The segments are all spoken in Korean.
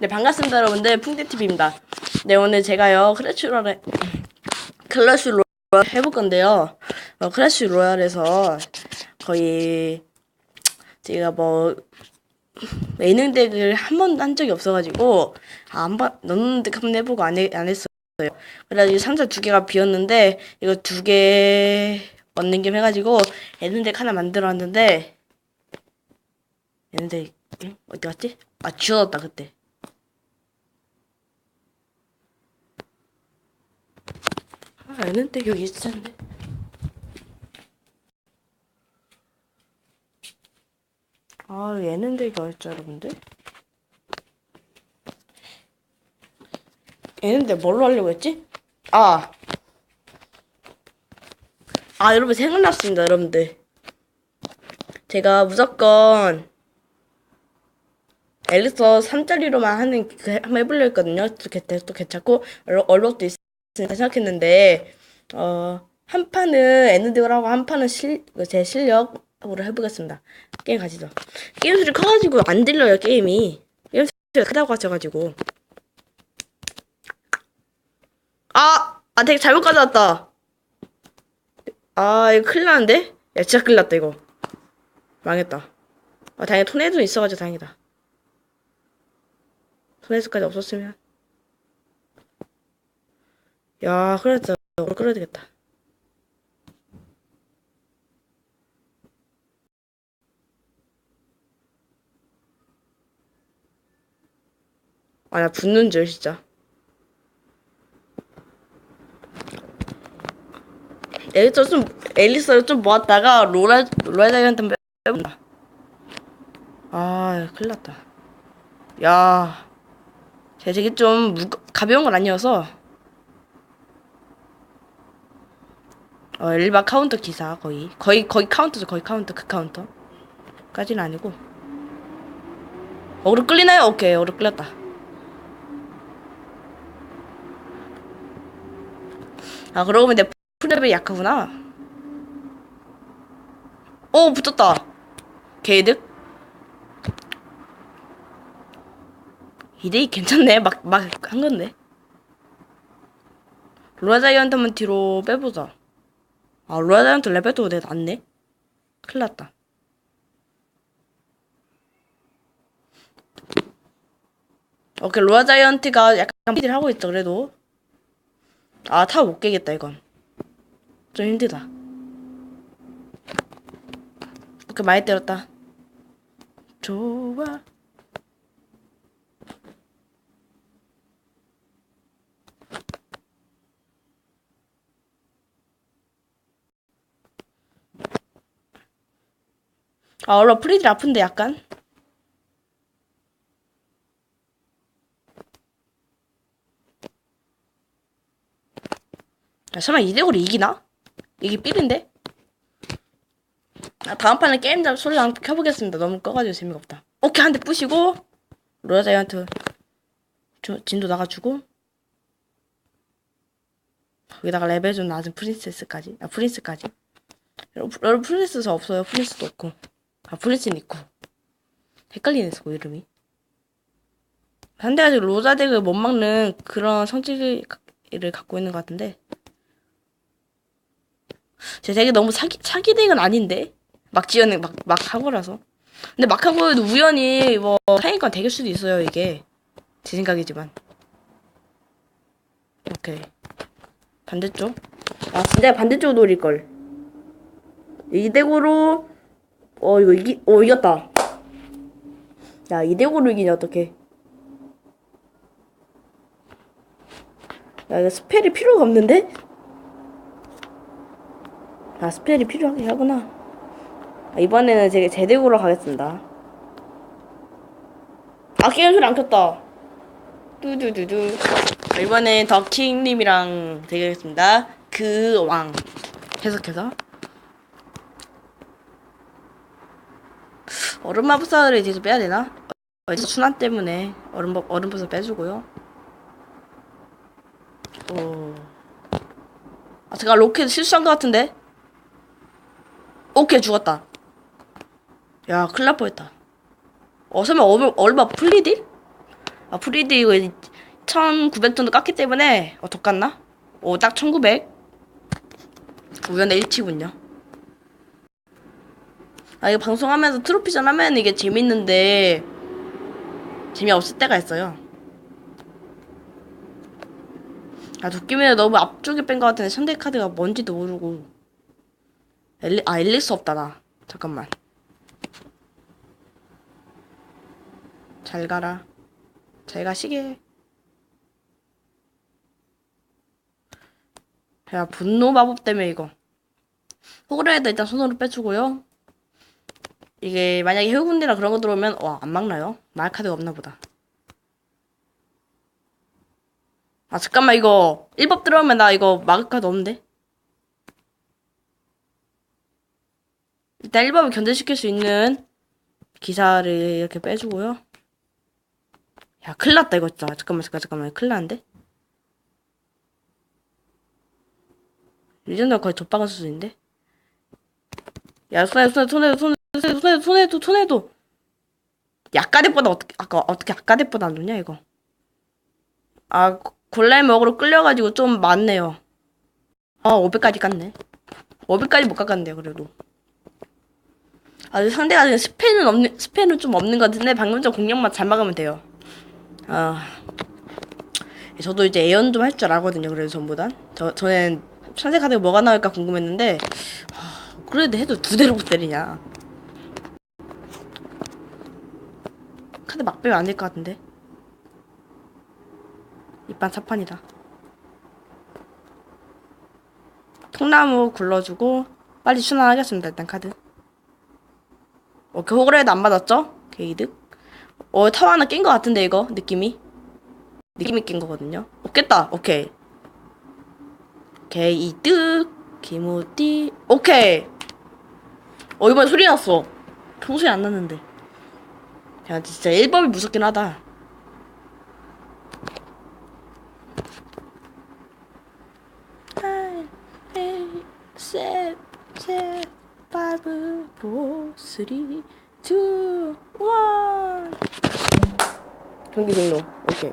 네 반갑습니다 여러분들. 풍대TV입니다. 네 오늘 제가요 크래쉬 로얄 클래쉬 로얄 해볼 건데요. 어, 크래쉬 로얄에서 거의 제가 뭐 예능 덱을 한 번도 한 적이 없어가지고 아, 한번 넣는 덱 한번 해보고 안, 해, 안 했어요. 그래가지고 상자 두 개가 비었는데 이거 두개 얻는 겸 해가지고 예능 덱 하나 만들어왔는데 예능 덱 응? 어디 갔지? 아 지워졌다 그때 아, 얘는데 여기 있었는데. 아, 얘는 되게 어딨죠, 여러분들? 얘는 데 뭘로 하려고 했지? 아. 아, 여러분, 생각났습니다, 여러분들. 제가 무조건 앨리서 3짜리로만 하는 그 한번 해보려 했거든요. 또, 괜- 또 괜찮고 얼- 얼룩도 있으니까 생각했는데 어, 한 판은 하고 한 판은 실, 제 실력으로 해보겠습니다. 게임 가시죠. 게임 소리 커가지고 안 들려요 게임이. 게임 소리가 크다고 하셔가지고. 아! 아 되게 잘못 가져왔다. 아 이거 큰일 나는데? 야 진짜 큰일 났다 이거. 망했다. 아 다행히 토네이도 있어가지고 다행이다. 토네이도까지 없었으면. 야 그랬다. 오늘 끌어야 되겠다. 아, 나 붙는 줄, 진짜. 엘리스 좀, 엘리스 좀 모았다가, 로라, 로라자이한테 빼본다. 아, 큰일 났다. 야. 제 되게 좀 무거, 가벼운 건 아니어서. 어, 일반 카운터 기사, 거의. 거의, 거의 카운터죠, 거의 카운터, 그 카운터. 까지는 아니고. 어그로 끌리나요? 오케이, 어그로 끌렸다. 아 그러고 보면 내 풀레벨이 약하구나 오 붙었다 게이득 2대2 괜찮네 막 막 한 건데 로아자이언트만 뒤로 빼보자 아 로아자이언트 레벨도 내 낫네 큰일 났다 오케이 로아자이언트가 약간 피드를 하고 있어 그래도 아, 타 못 깨겠다, 이건. 좀 힘들다. 오케이, 많이 때렸다. 좋아. 아, 원래 프리들 아픈데, 약간. 야, 설마 이대고로 이기나? 이게 삘인데? 아, 다음 판에 게임 잡 소리 안 켜보겠습니다. 너무 꺼가지고 재미가 없다. 오케이, 한 대 부시고, 로자이한테 진도 나가주고, 거기다가 레벨 좀 낮은 프린세스까지, 아, 프린스까지. 여러분 프린세스 없어요. 프린스도 없고. 아, 프린스는 있고. 헷갈리네, 그 이름이. 상대가 지금 로자 덱을 못 막는 그런 성질을 갖고 있는 것 같은데. 제 덱이 너무 사기, 사기 덱은 아닌데? 막 지어낸, 막, 막 하고라서. 근데 막 하고 해도 우연히 뭐, 상위권 되길 수도 있어요, 이게. 제 생각이지만. 오케이. 반대쪽. 아, 진짜 반대쪽 노릴걸. 이 덱으로, 어, 이거 이기, 어, 이겼다. 야, 이 덱으로 이기냐, 어떡해. 야, 이거 스펠이 필요가 없는데? 아, 스펠이 필요하긴 하구나. 아, 이번에는 제가 제대로 가겠습니다. 아, 게임 소리 안 켰다. 뚜두두두. 아, 이번엔 더킹님이랑 대결하겠습니다. 그 왕. 계속해서. 얼음 마법사를 이제 좀 빼야 되나? 어, 이제 순환 때문에 얼음, 얼음 버섯 빼주고요. 오. 아, 제가 로켓 실수한 것 같은데? 오케이, 죽었다. 야, 큰일 날 뻔했다. 어, 설마 얼마, 얼마 풀리디? 아, 프리드 이거 1900 정도 깎기 때문에 어, 더 깠나? 오, 딱 1900. 우연의 일치군요. 아, 이거 방송하면서 트로피전 하면 이게 재밌는데 재미없을 때가 있어요. 아, 도끼맨을 너무 앞쪽에 뺀 것 같은데 상대 카드가 뭔지도 모르고. 엘리, 아, 엘리스 없다, 나. 잠깐만. 잘 가라. 잘 가시게. 야, 분노 마법 때문에 이거. 호그레이드 일단 손으로 빼주고요. 이게 만약에 해군이나 그런 거 들어오면 와, 안 막나요? 말 카드가 없나 보다. 아, 잠깐만 이거 1법 들어오면 나 이거 막을 카드 없는데? 일단 1법을 견제시킬 수 있는 기사를 이렇게 빼주고요. 야, 큰일 났다, 이거 진짜. 잠깐만, 잠깐만, 잠깐만. 큰일 났는데? 이 정도면 거의 좆박은 수준인데? 야, 손에, 손에, 손에, 손에, 손에, 손에, 손에도, 손에도. 약가대보다 어떻게, 아까, 어떻게 약가대보다 안 좋냐, 이거? 아, 골라임 먹으러 끌려가지고 좀 많네요. 아, 500까지 깠네. 500까지 못 깎았는데요, 그래도. 아, 상대가 스페는 없는, 스페는 좀 없는 것 같은데, 방금 전 공략만 잘 막으면 돼요. 아, 저도 이제 애연 좀 할 줄 알거든요. 그래서 전보단 저 저는 천세 카드가 뭐가 나올까 궁금했는데 아, 그래도 해도 두 대로 못 때리냐? 카드 막 빼면 안 될 것 같은데. 이판 사판이다. 통나무 굴러주고 빨리 순환하겠습니다. 일단 카드. 오케이 호그레이드 안 맞았죠? 게이득. 어, 타워 하나 낀것 같은데, 이거, 느낌이. 느낌이 낀 거거든요. 어, 깼다. 오케이. 오케이, 이득. 기모띠. 오케이. 어, 이번에 소리 났어. 평소에 안 났는데. 야, 진짜 1법이 무섭긴 하다. 파이브, 포, 쓰리, 투, 원. 경기 종료. 오케이.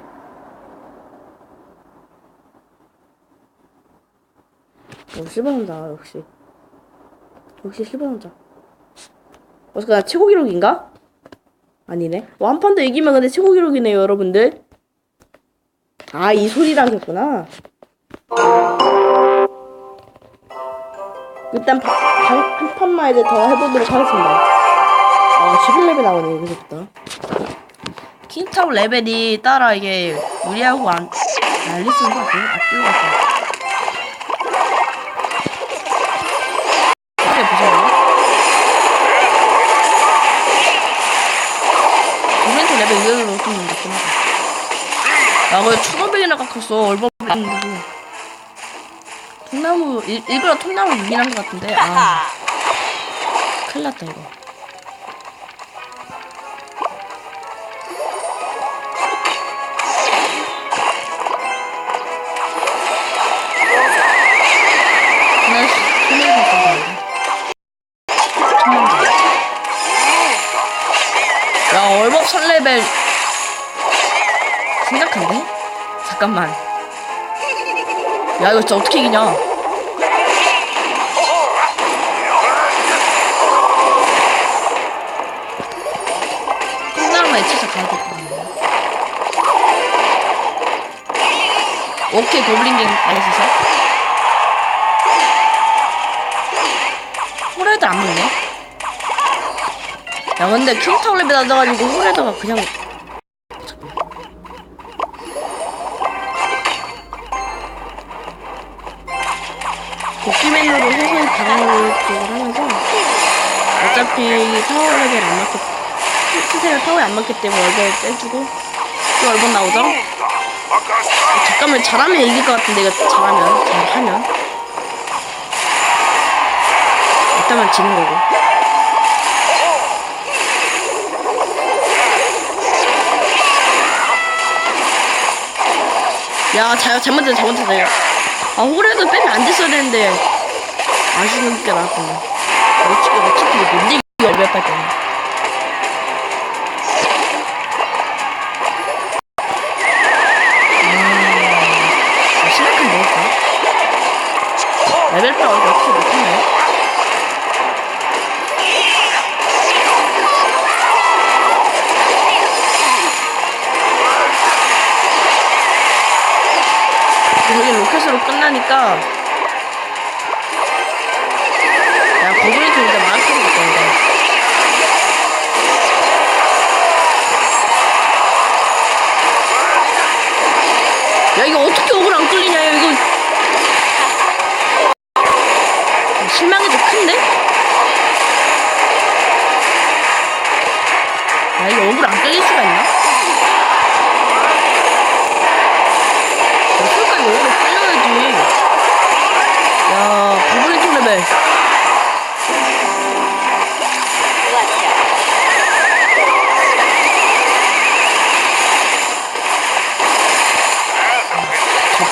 어, 실버남자, 역시. 역시 실버남자. 어떻게, 나 최고 기록인가? 아니네. 더 이기면 근데 최고 기록이네요, 여러분들. 아, 이 소리랑 했구나. 일단, 바, 방, 한 판만 이제 더 해보도록 하겠습니다. 아, 11레벨 나오네, 여기서부터. 킹타워 레벨이 따라 이게 유리하고 안 알리스인 것 같아요. 아끼는 것 같아요. 이렇게 보세요. 레벨 의외로 좀 높긴 하다. 아, 거의 1500이나 깎았어. 얼마 했는데도. 통나무, 일, 일부러 통나무 유인한 것 같은데. 아. 큰일 났다, 이거. 레벨. 심각한데? 잠깐만. 야, 이거 진짜 어떻게 이기냐? 될것 같네. 오케이, 고블린 갱 알려주세요. 호레드 안 먹네? 야, 근데 레벨 낮아가지고 호레드가 그냥. 도끼맨으로 서서히 방어를 쪽을 하면서 어차피 타워 레벨 안 맞기 시세가 타워에 안 맞기 때문에 얼벌 빼주고 또 얼벌 나오죠? 어, 잠깐만 잘하면 이길 것 같은데 이거 잘하면 잘하면 일단은 지는 거고 야, 잘못했다, 잘못했다, 야. 아, 홀에도 빼면 안 됐어야 되는데. 아쉬운 게 나왔구나. 어차피, 어차피 이거 못 이겨, 몇발 때문에. 아, 심각한 뭘까? 레벨 8 어떻게 못하냐? 로켓으로 끝나니까. 야좀이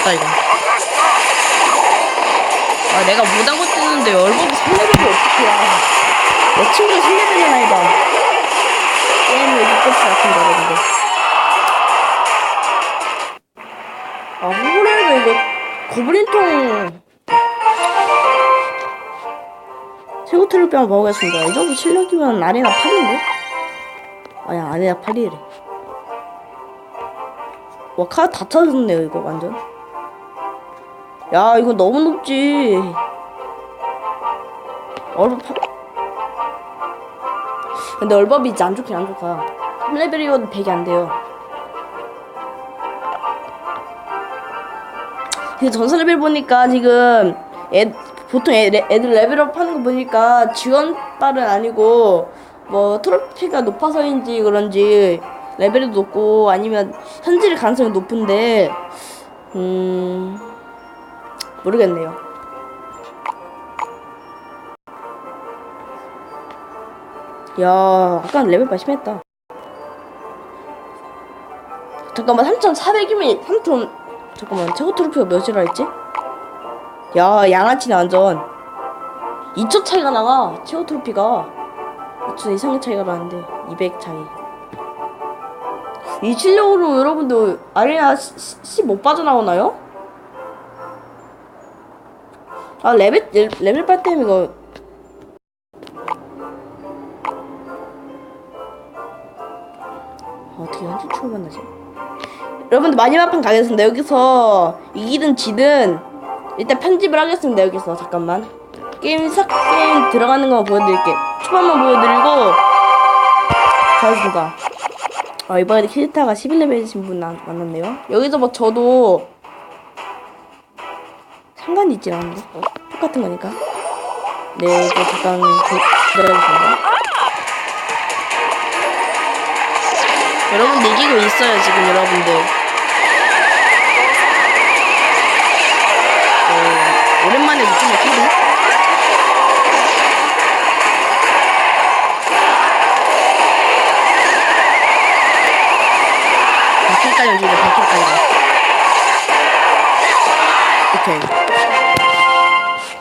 졌다 이거. 아 내가 못하고 뜨는데 얼굴이 3레벨이 어떻게 야내 친구가 3레벨이 아니다 게임을 리포트 같은데 여러분들 아 호레도 이거 고블린통. 최고 트로피 한번 먹어보겠습니다. 이 정도 실력이면 아레나 8인데? 아야 아레나 8이래. 와 카드 다 찾았네요 이거 완전 야 이거 너무 높지. 파... 근데 얼법이 이제 안 좋긴 안 좋다 3레벨이어도 100이 안 돼요. 근데 전설 레벨 보니까 지금 애, 보통 애, 애들 레벨업 하는 거 보니까 지원빨은 아니고 뭐 트로피가 높아서인지 그런지 레벨이 높고 아니면 현질 가능성이 높은데 음 모르겠네요. 야, 아까 레벨 심했다. 잠깐만, 3,400이면 3톤 잠깐만, 최고 트로피가 몇이라 했지? 야, 양아치네 완전. 2초 차이가 나가. 최고 트로피가 2초 이상의 차이가 나는데 200 차이. 이 실력으로 여러분들 아레나 10못 빠져나오나요? 아 레벨 레- 레벨 빨 때문에 이거 아, 어떻게 현실 추을 만나지? 여러분들 마지막 판 가겠습니다. 여기서 이기든 지든 일단 편집을 하겠습니다. 여기서 잠깐만 게임 싹 게임 들어가는 거 보여드릴게. 초반만 보여드리고 가겠습니다. 아 이번에 키리타가 11레벨이신 분 나- 만났네요. 여기서 뭐 저도 상관이 있진 않은데 어, 똑같은 거니까. 네, 이거 잠깐 기- 기다려주세요. 여러분 이기고 있어요 지금 여러분들. 어, 오랜만에 느낌이 키리. 바퀴까지 움직이네 바퀴까지. 오케이.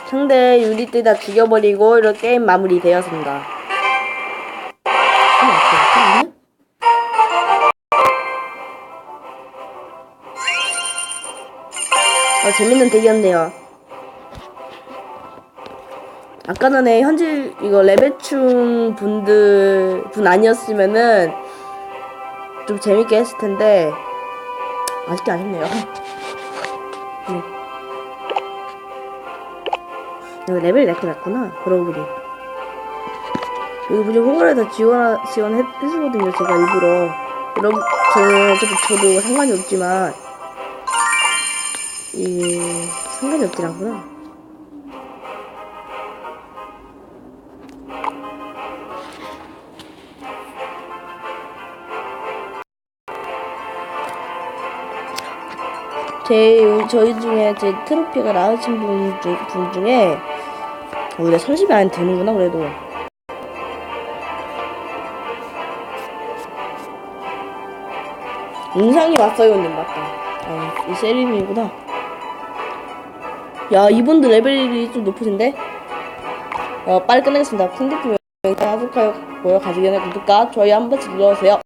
상대 유닛들 다 죽여버리고 이렇게 게임 마무리 되었습니다. 어, 오케이. 오케이. 어, 재밌는 덱이었네요. 아까 전에 현질 이거 레벨충 분들 분 아니었으면은 좀 재밌게 했을 텐데 아쉽게 아쉽네요. 네. 이거 레벨 내거 났구나. 그러고 보니. 여기 무슨 호걸에다 지원 지원해 해주거든요. 제가 일부러 여러분 저는 어차피 저도 상관이 없지만 이 상관이 없진 않구나. 제 저희 중에 제 트로피가 나으신 분, 중, 분 중에 원래 30이 안 되는구나 그래도. 인상이 왔어요님 맞다. 아, 이 세림이구나. 야 이분들 레벨이 좀 높으신데? 어 빨리 끝내겠습니다. 영상 하도록 하고요 가지기 전에 구독과 좋아요 한 번씩 눌러주세요